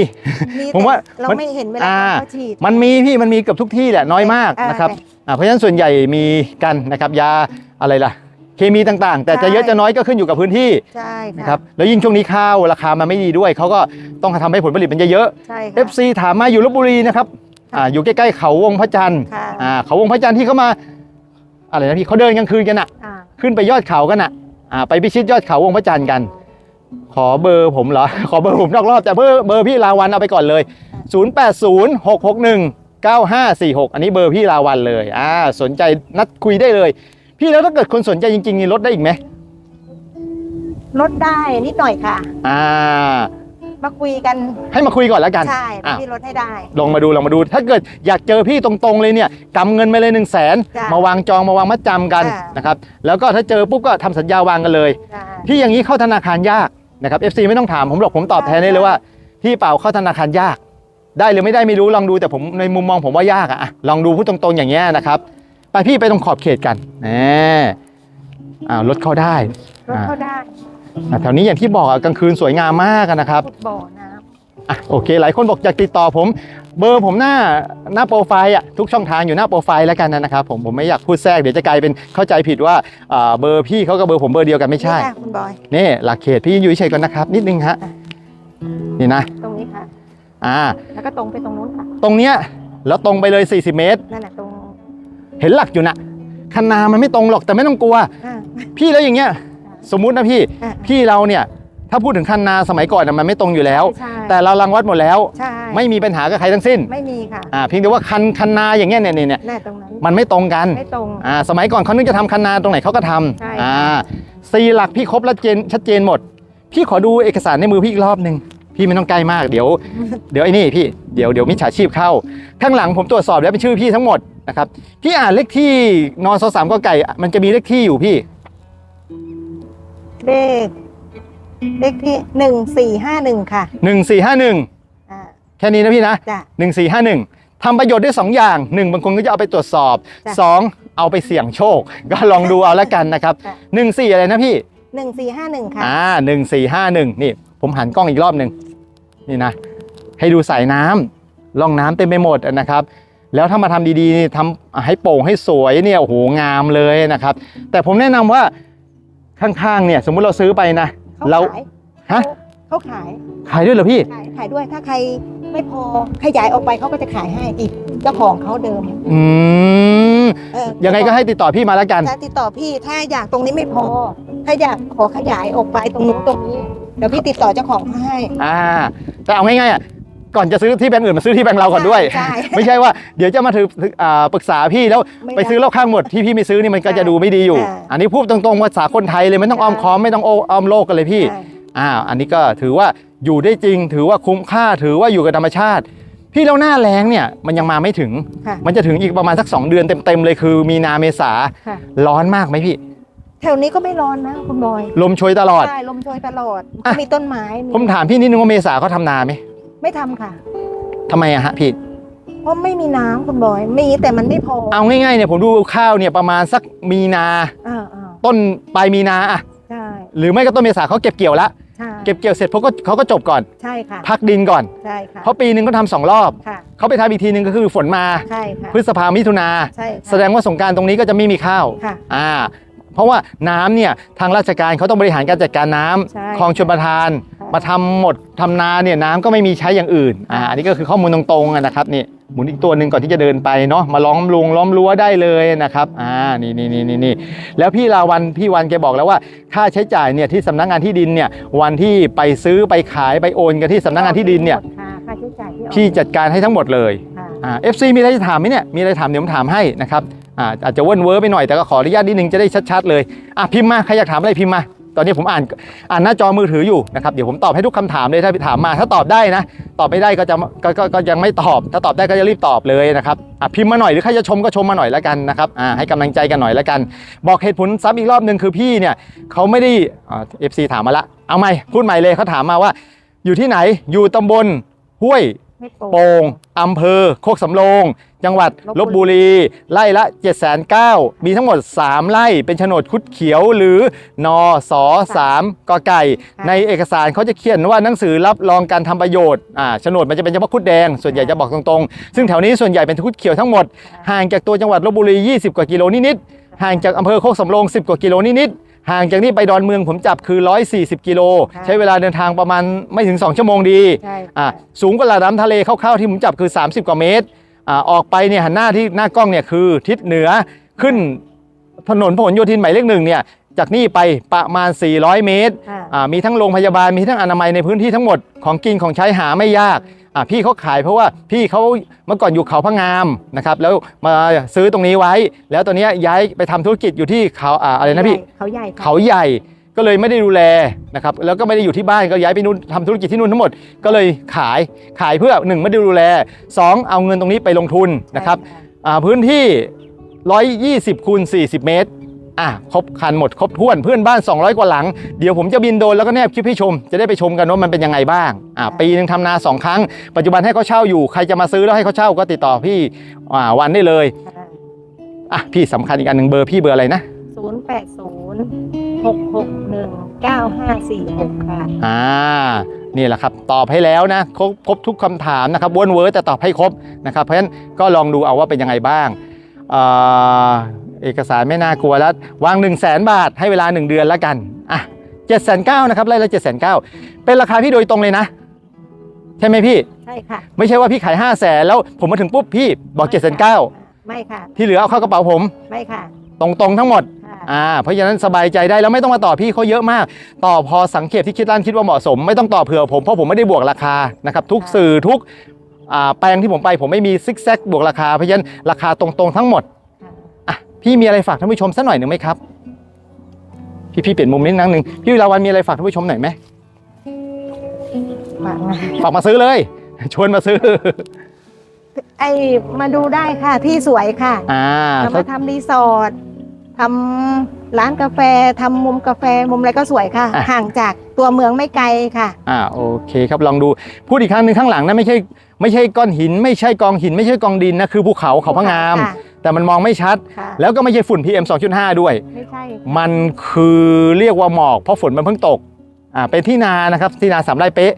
มีผมว่าแต่เรามันไม่เห็นเวลาอ่า เขาฉีด มันมีพี่มันมีเกือบทุกที่แหละน้อยมากเออนะครับแต่อ่าเพราะฉะนั้นส่วนใหญ่มีกันนะครับยาอะไรล่ะ เคมีต่างๆ แต่จะใช่เยอะจะน้อยก็ขึ้นอยู่กับพื้นที่ใช่นะคค่ะรับแล้วยิ่งช่วงนี้ข้าวราคามันไม่ดีด้วยเขาก็ต้องทำให้ผลผลิตมันเยอะใช่ๆ ค่ะ FC ถามมาอยู่ลบบุรีนะครับอ่าอยู่ใกล้ๆเขาวงพระจันทร์ค่ะ อ่าเขาวงพระจันทร์ที่เขามาอะไรนะพี่เขาเดินกลางคืนกันอะ อ่าขึ้นไปยอดเขากันอะอ่าไปพิชิตยอดเขาวงพระจันทร์กัน ขอเบอร์ผมเหรอ ขอเบอร์ผมนอกรอบแต่เบอร์เบอร์พี่ลาวันเอาไปก่อนเลย 0806619546 อันนี้เบอร์พี่ลาวันเลยอ่าสนใจนัดคุยได้เลย พี่แล้วถ้าเกิดคนสนใจจริงๆนี่ลดได้อีกไหมลดได้นิดหน่อยค่ะ อ่า มาคุยกัน ให้มาคุยก่อนแล้วกันใช่อะพี่ลดให้ได้ ลองมาดูลองมาดู ถ้าเกิดอยากเจอพี่ตรงๆเลยเนี่ยกำเงินไปเลยหนึ่งแสนจ้ะมาวางจองมาวางมัดจำกันอ่านนะครับ แล้วก็ถ้าเจอปุ๊บก็ทำสัญญาวางกันเลย ได้ พี่อย่างนี้เข้าธนาคารยากนะครับ FC ไม่ต้องถามผมหรอกผมตอบแทนได้เลยว่าพี่เปล่าเข้าธนาคารยาก ได้หรือไม่ได้ไม่รู้ลองดูแต่ผมในมุมมองผมว่ายากอะอะลองดูพูดตรงๆอย่างเงี้ยนะครับ ไปพี่ไปตรงขอบเขตกันแหมอ่ารถเข้าได้ลดเขาได้อะแถวนี้อย่างที่บอกอะกลางคืนสวยงามมากอะนะครับขุดบ่อน้อะโอเค หลายคนบอกอยากติดต่อผม เบอร์ผมหน้าหน้าโปรไฟล์อะทุกช่องทางอยู่หน้าโปรไฟล์แล้วกันนะครับผมผมไม่อยากพูดแทรกเดี๋ยวจะกลายเป็นเข้าใจผิดว่าอ่าเบอร์พี่เขากับเบอร์ผมเบอร์เดียวกันไม่ำใช่ นี่ค่ะคุณบอย นี่หลักเขตพี่อยู่เฉยๆก่อนนะครับ นิดนึงฮะนี่นะตรงนี้ค่ะ อ่าแล้วก็ตรงไปตรงนู้นค่ะ ตรงเนี้ยแล้วตรงไปเลย 40 เมตร นั่นแหละตรง เห็นหลักอยู่นะคันนามันไม่ตรงหรอกแต่ไม่ต้องกลัว อ่า พี่แล้วอย่างเงี้ยสมมุตินะพี่อ่าพี่เราเนี่ยถ้าพูดถึงคันนาสมัยก่อนน่ะมันไม่ตรงอยู่แล้ว ใช่แต่เรารังวัดหมดแล้ว ใช่ไม่มีปัญหากับใครทั้งสิ้นไม่มีค่ะอ่าเพียงแต่ว่าคันคันนาอย่างเงี้ยเนี่ยเนี่ยเนี่ยแน่ตรงนั้นมันไม่ตรงกันไม่ตรง อ่าสมัยก่อนเขานึกจะทำคันนาตรงไหนเขาก็ทใช่ำอ่าสี่หลักพี่ครบแล้วเจนชัดเจนหมด พี่ขอดูเอกสารในมือพี่อีกรอบหนึ่ง พี่ไม่ต้องใกล้มากเดี๋ยว เดี๋ยวไอ้นี่พี่เดี๋ยวเดี๋ยวมิจฉาชีพเข้า ข้างหลังผมตรวจสอบแล้วเป็นชื่อพี่ทั้งหมดนะครับพี่อ่านเลขที่นอนสสามก็ไก่ มันจะมีเลขที่อยู่พี่ เลข เลขที่หนึ่งสี่ห้าหนึ่งค่ะ1451อ่าแค่นี้นะพี่นะจ้ะ1451ทำประโยชน์ได้สองอย่างหนึ่งบางคนก็จะเอาไปตรวจสอบจ้ะสองเอาไปเสี่ยงโชค ก็ลองดูเอาแล้วกันนะครับจ้ะ14อะไรนะพี่ หนึ่งสี่ห้าหนึ่งค่ะ อ่าหนึ่งสี่ห้าหนึ่งนี่ ผมหันกล้องอีกรอบหนึ่ง นี่นะให้ดูสายน้ำร่องน้ำเต็มไปหมดนะครับ แล้วถ้ามาทำดีๆนี่ทำให้โป่งให้สวยเนี่ยโอ้โหงามเลยนะครับ แต่ผมแนะนำว่าข้างๆเนี่ยสมมุติเราซื้อไปนะเขาเราขายฮะเขาขายขายด้วยเหรอพี่ขายขายด้วยถ้าใครไม่พอขยายออกไปเขาก็จะขายให้อีกเจ้าของเขาเดิม อืมเออยังไงก็ให้ติดต่อพี่มาแล้วกันจะติดต่อพี่ถ้าอยากตรงนี้ไม่พอ ถ้าอยากขอขยายออกไปตรงนู้นตรงนี้เดี๋ยวพี่ติดต่อเจ้าของเขาให้ อ่า แต่เอาง่ายๆอะก่อนจะซื้อที่แบงก์อื่นมาซื้อที่แบงก์เราก่อนด้วย ใช่ไม่ใช่ว่าเดี๋ยวจะมาถืออ่าปรึกษาพี่แล้วม่ไปซื้อด้รอบข้างหมดที่พี่ไม่ซื้อนี่มันก็จะดูไม่ดีอยู่ อ่าอันนี้พูดตรงๆภาษาคนไทยเลยไม่ต้องอ้อมค้อมไม่ต้องอ้อมโลกกันเลยพี่ ใช่อ้าวอันนี้ก็ถือว่าอยู่ได้จริง ถือว่าคุ้มค่าถือว่าอยู่กับธรรมชาติ พี่แล้วหน้าแรงเนี่ยมันยังมาไม่ถึง ค่ะ มันจะถึงอีกประมาณสัก 2 เดือนเต็มๆเลยคือมีนาเมษาค่ะ ร้อนมากไหมพี่ แถวนี้ก็ไม่ร้อนนะคุณบอยลมโชยตลอด ใช่ลมโชยตลอดอะมีต้นไม้มีผมถามพี่นิดนึงว่าเมษาเขาทำนาไหมไม่ทำค่ะ ทำไมอะฮะพี่ เพราะไม่มีน้ำคุณบอย มีแต่มันไม่พอเอาง่ายๆเนี่ยผมดูข้าวเนี่ยประมาณสักมีนา อ่าอ่าต้นปลายมีนาอะใช่หรือไม่ก็ต้นเมษาเขาเก็บเกี่ยวแล้วใช่เก็บเกี่ยวเสร็จพวกก็เขาก็จบก่อน ใช่ค่ะพักดินก่อน ใช่ค่ะเพราะปีหนึ่งก็ทำสองรอบ ค่ะ เขาไปทำอีกทีหนึ่งก็คือฝนมา ใช่ค่ะพฤษภามิถุนา ใช่ค่ะแสดงว่าสงกรารตรงนี้ก็จะไม่มีข้าว ค่ะ อ่า เพราะว่าน้ำเนี่ยทางราชการเขาต้องบริหารการจัดการน้ำใช่คลองชลประทานใช่มาทำหมดทำนาเนี่ยน้ำก็ไม่มีใช้อย่างอื่นอ่าอันนี้ก็คือข้อมูลตรงๆอะนะครับนี่หมุนอีกตัวหนึ่งก่อนที่จะเดินไปเนาะมาล้อมลุงล้อมรั้วได้เลยนะครับอ่านี่นี่นี่นี่นี่แล้วพี่ลาวันพี่วันแกบอกแล้วว่า ค่าใช้จ่ายเนี่ยที่สำนักงานที่ดินเนี่ยวันที่ไปซื้อไปขายไปโอนกันที่สำนักงานที่ดินเนี่ยค่ะค่าใช้จ่ายที่ออกพี่จัดการให้ทั้งหมดเลย ค่ะ อ่า FC มีอะไรจะถามไหมเนี่ย มีอะไรถามเดี๋ยวผมถามให้นะครับ อ่าอาจจะเวิร์นเวอร์ไปหน่อยแต่ก็ขออนุญาตนิดนึงจะได้ชัดๆเลยอะพิมพ์มาใครอยากถามอะไรพิมพ์มาตอนนี้ผมอ่านอ่านหน้าจอมือถืออยู่นะครับเดี๋ยวผมตอบให้ทุกคำถามเลยถ้าถามมา ถ้าตอบได้นะ ตอบไม่ได้ก็จะก็ก็ก็ยังไม่ตอบ ถ้าตอบได้ก็จะรีบตอบเลยนะครับอะพิมพ์มาหน่อยหรือใครจะชมก็ชมมาหน่อยแล้วกันนะครับอ่าให้กำลังใจกันหน่อยแล้วกัน บอกเหตุผลซ้ำอีกรอบหนึ่งคือพี่เนี่ยเขาไม่ได้อ่า FC ถามมาละเอาใหม่พูดใหม่เลยเขาถามมาว่า อยู่ที่ไหนอยู่ตำบลห้วย โปร่งโป่งอำเภอโคกสำโรง จังหวัดลลบบบุบุรีรี ไร่ละ 7 9 0 0มีทั้งหมด 3 ไร่ เป็นโฉนดคุดเขียวหรือนอสอ3กอไก่ ในเอกสารเขาจะเขียนว่าหนังสือรับรองการทำประโยชน์อ่าโฉนดมันจะเป็นเฉพาะคุดแดง ส่วนใหญ่จะบอกตรงๆ ซึ่งแถวนี้ส่วนใหญ่เป็นคุดเขียวทั้งหมด ห่างจากตัวจังหวัดลบบุรี 20 กว่ากิโลนิดๆห่างจากอำเภอโคกสำโรง 10 กว่ากิโลนิดๆ ห่างจากนี่ไปดอนเมืองผมจับคือ 140 กิโลค่ะใช้เวลาเดินทางประมาณไม่ถึง 2 ชั่วโมงดีใช่อะสูงกว่าระดับน้ำทะเลคร่าวๆที่ผมจับคือ 30 กว่าเมตรอ่าออกไปเนี่ยหันหน้าที่หน้ากล้องเนี่ยคือทิศเหนือขึ้นถนนพหลโยธินหมายเลขหนึ่งเนี่ยจากนี่ไปประมาณ 400 เมตรค่ะอ่ามีทั้งโรงพยาบาลมีทั้งอนามัยในพื้นที่ทั้งหมดของกินของใช้หาไม่ยาก อะพี่เขาขายเพราะว่าพี่เขาเมื่อก่อนอยู่เขาพะงามนะครับแล้วมาซื้อตรงนี้ไว้ แล้วตอนเนี้ยย้ายไปทำธุรกิจอยู่ที่เขาอ่าอะไรนะพี่เขาใหญ่ค่ะเขาใหญ่ก็เลยไม่ได้ดูแลนะครับแล้วก็ไม่ได้อยู่ที่บ้านก็ย้ายไปนู่นทำธุรกิจที่นู่นทั้งหมดก็เลยขายขายเพื่อหนึ่งไม่ได้ดูแลสองเอาเงินตรงนี้ไปลงทุนนะครับใช่อ่าพื้นที่ 120คูณ40 เมตร อะครบคันหมดครบถ้วนเพื่อนบ้าน 200 กว่าหลัง เดี๋ยวผมจะบินโดรนแล้วก็แนบคลิปให้ชม จะได้ไปชมกันว่ามันเป็นยังไงบ้างอะปีหนึ่งทำนาสองครั้ง ปัจจุบันให้เขาเช่าอยู่ใครจะมาซื้อแล้วให้เขาเช่าก็ติดต่อพี่อ่าวันได้เลยค่ะอะพี่สำคัญอีกอันหนึ่งเบอร์พี่เบอร์อะไรนะศูนย์แปดศูนย์หกหกหนึ่งเก้าห้าสี่หกค่ะอ่านี่แหละครับตอบให้แล้วนะครบครบทุกคำถามนะครับวนเวิร์ดแต่ตอบให้ครบนะครับเพราะฉะนั้นก็ลองดูเอาว่าเป็นยังไงบ้างอ่า เอกสารไม่น่ากลัวแล้ว วาง 1 0 0 0 0แบาทให้เวลา 1 เดือนแล้วกัน อะ7 9 0 0 0นะครับไร่ละ7 9 0 0 0เป็นราคาพี่โดยตรงเลยนะ ใช่ไหมพี่ ใช่ค่ะ ไม่ใช่ว่าพี่ขาย5 0 0แสนแล้วผมมาถึงปุ๊บพี่บอก7 9 0 0ไม่ค่ะ0ที่เหลือเอาเข้ากระเป๋าผม ไม่ค่ะ ตรงๆทั้งหมดค่ะอ่าเพราะฉะนั้นสบายใจได้แล้วไม่ต้องมาต่อพี่เขาเยอะมาก ต่อพอสังเกตที่คิดร้านคิดว่าเหมาะสม ไม่ต้องต่อเผื่อผมเพราะผมไม่ได้บวกราคานะครับทุกสื่อทุกอ่าแปลงที่ผมไปผมไม่มีซิกแซกบวกราคาเพราะฉะนั้นราคาตรงๆทั้งหมดค่ะอะ พี่มีอะไรฝากท่านผู้ชมสักหน่อยหนึ่งไหมครับ พี่พี่เปลี่ยนมุมนิดนึงพี่วิลาวันมีอะไรฝากท่านผู้ชมหน่อยไหมฝากมาฝากมาซื้อเลย ชวนมาซื้อ ไอมาดูได้ค่ะที่สวยค่ะอ่าเรามาทำรีสอร์ททำร้านกาแฟทำมุมกาแฟมุมอะไรก็สวยค่ะห่างจากตัวเมืองไม่ไกลค่ะ อ่าโอเคครับลองดูพูดอีกครั้งหนึ่งข้างหลังนะไม่ใช่ไม่ใช่ก้อนหิน ไม่ใช่กองหิน ไม่ใช่กองดินนะคือภูเขาเขาพะงาม ค่ะ แต่มันมองไม่ชัด ค่ะแล้วก็ไม่ใช่ฝุ่น PM 2.5 ด้วย ไม่ใช่มันคือเรียกว่าหมอกเพราะฝนมันเพิ่งตกอ่าเป็นที่นานะครับที่นาสามไร่เป๊ะ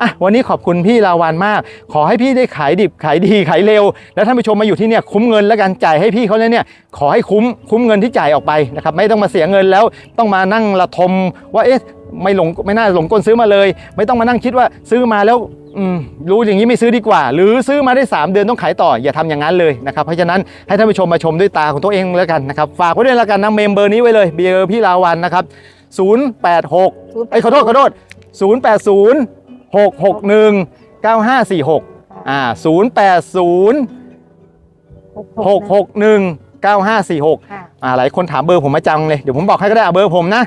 อะวันนี้ขอบคุณพี่ลาวันมาก ขอให้พี่ได้ขายดิบขายดีขายเร็ว แล้วท่านผู้ชมมาอยู่ที่เนี่ยคุ้มเงินแล้วกันจ่ายให้พี่เขาเลยเนี่ยขอให้คุ้มคุ้มเงินที่จ่ายออกไปนะครับไม่ต้องมาเสียเงินแล้วต้องมานั่งระทมว่าเอ๊ะไม่หลงไม่น่าหลงกลซื้อมาเลย ไม่ต้องมานั่งคิดว่าซื้อมาแล้วรู้อย่างนี้ไม่ซื้อดีกว่า หรือซื้อมาได้ 3 เดือนต้องขายต่ออย่าทำอย่างนั้นเลยนะครับเพราะฉะนั้นให้ท่านผู้ชมมาชมด้วยตาของตัวเองแล้วกันนะครับฝากไว้ด้วยแล้วกันนะเมมเบอร์นี้ไว้เลยเบอร์พี่ลาวันนะครับ086ไอ้ขอโทษขอโทษ080 661 9546อ่า080 661 9546ค่ะอ่าหลายคนถามเบอร์ผมมาจังเลย เดี๋ยวผมบอกให้ก็ได้อะเบอร์ผมนะ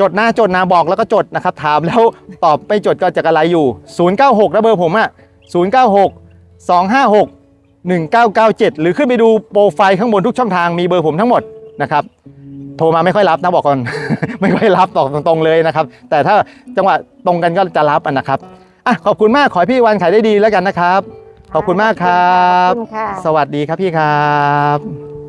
จดนะจดนะบอกแล้วก็จดนะครับ ถามแล้วตอบไม่จดก็จะกระไรอยู่ 096นะเบอร์ผมอะ096 256 1997 หรือขึ้นไปดูโปรไฟล์ข้างบนทุกช่องทางมีเบอร์ผมทั้งหมดนะครับ โทรมาไม่ค่อยรับนะบอกก่อน ไม่ค่อยรับตอบตรงๆเลยนะครับ แต่ถ้าจังหวะตรงกันก็จะรับอะนะครับอะขอบคุณมากขอให้พี่วันขายได้ดีแล้วกันนะครับ ขอบคุณมากครับขอบคุณค่ะสวัสดีครับพี่ครับ